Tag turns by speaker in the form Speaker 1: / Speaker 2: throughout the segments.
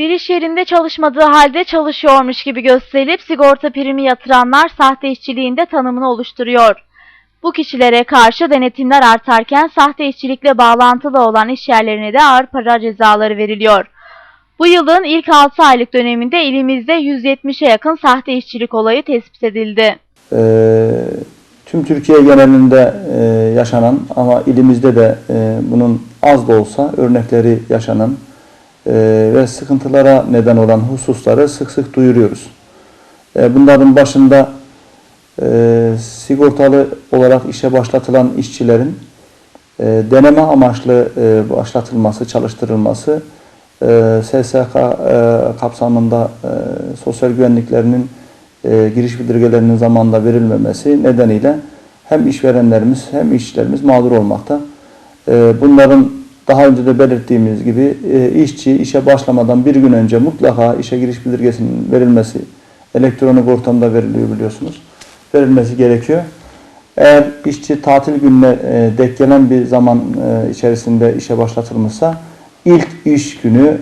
Speaker 1: Bir iş yerinde çalışmadığı halde çalışıyormuş gibi gösterilip sigorta primi yatıranlar sahte işçiliğinde tanımını oluşturuyor. Bu kişilere karşı denetimler artarken sahte işçilikle bağlantılı olan iş yerlerine de ağır para cezaları veriliyor. Bu yılın ilk 6 aylık döneminde ilimizde 170'e yakın sahte işçilik olayı tespit edildi.
Speaker 2: Ee, tüm Türkiye genelinde e, yaşanan ama ilimizde de e, bunun az da olsa örnekleri yaşanan ve sıkıntılara neden olan hususları sık sık duyuruyoruz. E, bunların başında e, sigortalı olarak işe başlatılan işçilerin e, deneme amaçlı e, başlatılması, çalıştırılması, SSK kapsamında sosyal güvenliklerinin giriş bildirgelerinin zamanında verilmemesi nedeniyle hem işverenlerimiz hem işçilerimiz mağdur olmakta. Bunların daha önce de belirttiğimiz gibi e, işçi işe başlamadan bir gün önce mutlaka işe giriş bildirgesinin verilmesi elektronik ortamda veriliyor biliyorsunuz. Verilmesi gerekiyor. Eğer işçi tatil gününe e, denk gelen bir zaman e, içerisinde işe başlatılmışsa ilk iş günü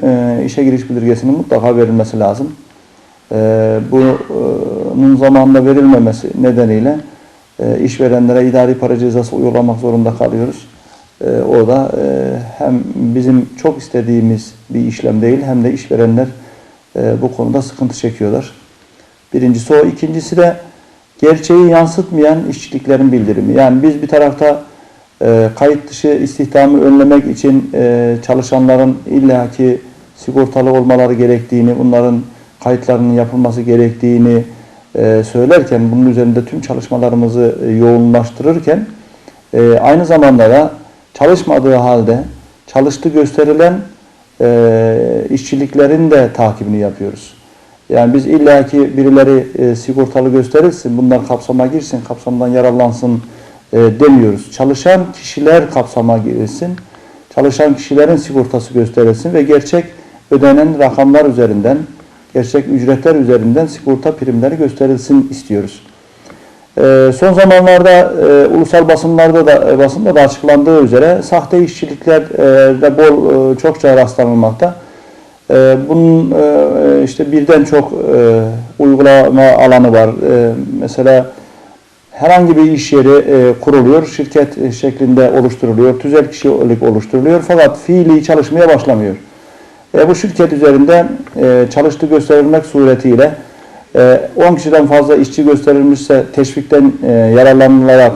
Speaker 2: işe giriş bildirgesinin mutlaka verilmesi lazım. Bunun zamanında verilmemesi nedeniyle işverenlere idari para cezası uygulamak zorunda kalıyoruz. E, o da e, hem bizim çok istediğimiz bir işlem değil hem de işverenler e, bu konuda sıkıntı çekiyorlar. Birincisi o. ikincisi de gerçeği yansıtmayan işçiliklerin bildirimi. Yani biz bir tarafta e, kayıt dışı istihdamı önlemek için e, çalışanların illaki sigortalı olmaları gerektiğini, bunların kayıtlarının yapılması gerektiğini e, söylerken, bunun üzerinde tüm çalışmalarımızı e, yoğunlaştırırken e, aynı zamanda da çalışmadığı halde çalıştığı gösterilen e, işçiliklerin de takibini yapıyoruz. Yani biz illaki birileri e, sigortalı gösterilsin, bunlar kapsama girsin, kapsamdan yararlansın e, demiyoruz. Çalışan kişiler kapsama girilsin, çalışan kişilerin sigortası gösterilsin ve gerçek ödenen rakamlar üzerinden, gerçek ücretler üzerinden sigorta primleri gösterilsin istiyoruz. E, son zamanlarda e, ulusal basınlarda da e, basında da açıklandığı üzere sahte işçilikler e, de bol e, çokça rastlanılmakta. E, bunun e, işte birden çok e, uygulama alanı var. E, mesela herhangi bir iş yeri e, kuruluyor, şirket e, şeklinde oluşturuluyor, tüzel kişilik oluşturuluyor fakat fiili çalışmaya başlamıyor. E, bu şirket üzerinde e, çalıştığı gösterilmek suretiyle e, 10 kişiden fazla işçi gösterilmişse teşvikten e, yararlanılarak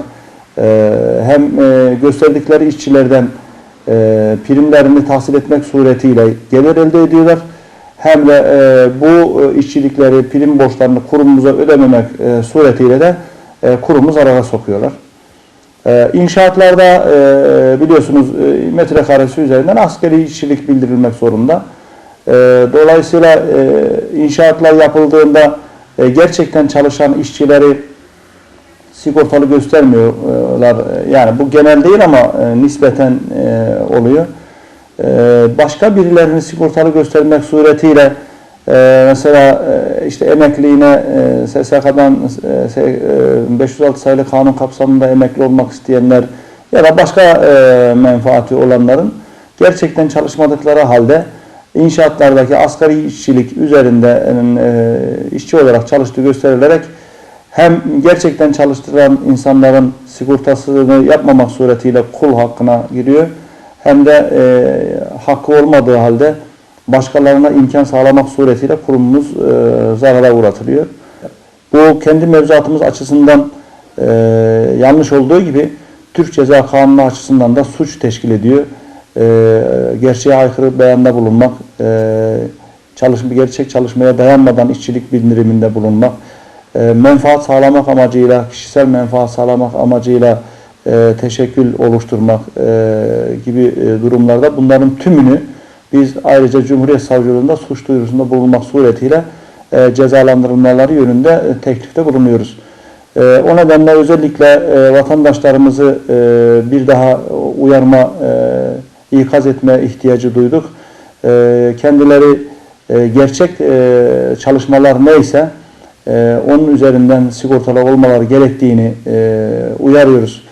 Speaker 2: e, hem e, gösterdikleri işçilerden e, primlerini tahsil etmek suretiyle gelir elde ediyorlar. Hem de e, bu işçilikleri, prim borçlarını kurumumuza ödememek suretiyle de e, kurumu zarara sokuyorlar. E, inşaatlarda e, biliyorsunuz e, metrekaresi üzerinden askeri işçilik bildirilmek zorunda. E, dolayısıyla e, inşaatlar yapıldığında e, gerçekten çalışan işçileri sigortalı göstermiyorlar. Yani bu genel değil ama e, nispeten e, oluyor. E, başka birilerini sigortalı göstermek suretiyle e, mesela e, işte emekliğine e, SSK'dan e, 506 sayılı kanun kapsamında emekli olmak isteyenler ya da başka e, menfaati olanların gerçekten çalışmadıkları halde inşaatlardaki asgari işçilik üzerinde e, işçi olarak çalıştığı gösterilerek hem gerçekten çalıştıran insanların sigortasını yapmamak suretiyle kul hakkına giriyor hem de e, hakkı olmadığı halde başkalarına imkan sağlamak suretiyle kurumumuz e, zarara uğratılıyor. Bu kendi mevzuatımız açısından e, yanlış olduğu gibi Türk Ceza Kanunu açısından da suç teşkil ediyor. E, gerçeğe aykırı beyanda bulunmak, e, çalışma, gerçek çalışmaya dayanmadan işçilik bildiriminde bulunmak, e, menfaat sağlamak amacıyla, kişisel menfaat sağlamak amacıyla e, teşekkül oluşturmak e, gibi e, durumlarda bunların tümünü biz ayrıca Cumhuriyet Savcılığında suç duyurusunda bulunmak suretiyle e, cezalandırılmaları yönünde e, teklifte bulunuyoruz. E, o nedenle özellikle e, vatandaşlarımızı e, bir daha uyarma, e, ikaz etme ihtiyacı duyduk. E, kendileri e, gerçek e, çalışmalar neyse e, onun üzerinden sigortalı olmaları gerektiğini e, uyarıyoruz.